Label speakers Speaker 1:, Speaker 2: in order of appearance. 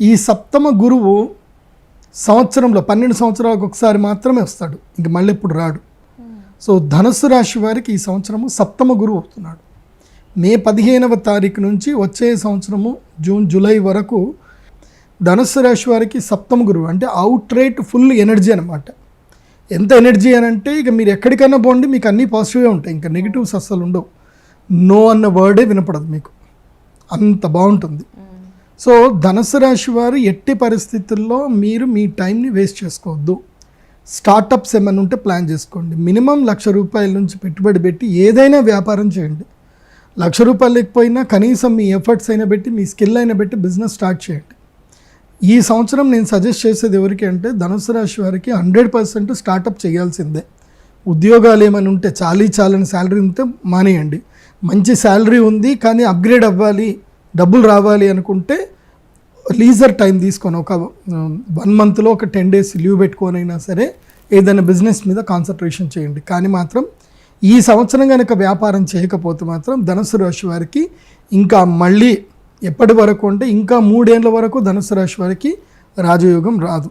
Speaker 1: ఈ సప్తమ గురువు సంవత్సరంలో పన్నెండు సంవత్సరాలకు ఒకసారి మాత్రమే వస్తాడు. ఇంక మళ్ళీ ఎప్పుడు రాడు. సో ధనుస్సు రాశి వారికి ఈ సంవత్సరము సప్తమ గురువు అవుతున్నాడు. మే పదిహేనవ తారీఖు నుంచి వచ్చే సంవత్సరము జూన్ జూలై వరకు ధనుస్సు రాశి వారికి సప్తమ గురువు అంటే అవుట్ రేట్ ఫుల్ ఎనర్జీ అనమాట ఎంత ఎనర్జీ అని అంటే ఇక మీరు ఎక్కడికైనా పోండి మీకు అన్నీ పాజిటివ్గా ఉంటాయి. ఇంకా నెగిటివ్స్ అస్సలు ఉండవు. నో అన్న వర్డే వినపడదు మీకు. అంత బాగుంటుంది. సో ధనుసు రాశి వారు ఎట్టి పరిస్థితుల్లో మీరు మీ టైంని వేస్ట్ చేసుకోవద్దు. స్టార్టప్స్ ఏమైనా ఉంటే ప్లాన్ చేసుకోండి. మినిమం లక్ష రూపాయల నుంచి పెట్టుబడి పెట్టి ఏదైనా వ్యాపారం చేయండి. లక్ష రూపాయలు లేకపోయినా కనీసం మీ ఎఫర్ట్స్ అయినా పెట్టి మీ స్కిల్ అయినా పెట్టి బిజినెస్ స్టార్ట్ చేయండి. ఈ సంవత్సరం నేను సజెస్ట్ చేసేది ఎవరికి అంటే ధనుసు రాశి వారికి హండ్రెడ్ పర్సెంట్ స్టార్టప్ చేయాల్సిందే. ఉద్యోగాలు ఏమైనా ఉంటే చాలీ చాలని శాలరీ ఉంటే మానేయండి. మంచి శాలరీ ఉంది కానీ అప్గ్రేడ్ అవ్వాలి. డబ్బులు రావాలి అనుకుంటే లీజర్ టైం తీసుకొని ఒక వన్ మంత్లో ఒక టెన్ డేస్ లీవ్ పెట్టుకొని అయినా సరే ఏదైనా బిజినెస్ మీద కాన్సన్ట్రేషన్ చేయండి. కానీ మాత్రం ఈ సంవత్సరం కనుక వ్యాపారం చేయకపోతే మాత్రం ధనుసు రాశి వారికి ఇంకా మళ్ళీ ఎప్పటి వరకు అంటే ఇంకా మూడేళ్ళ వరకు ధనుసు రాశి వారికి రాజయోగం రాదు.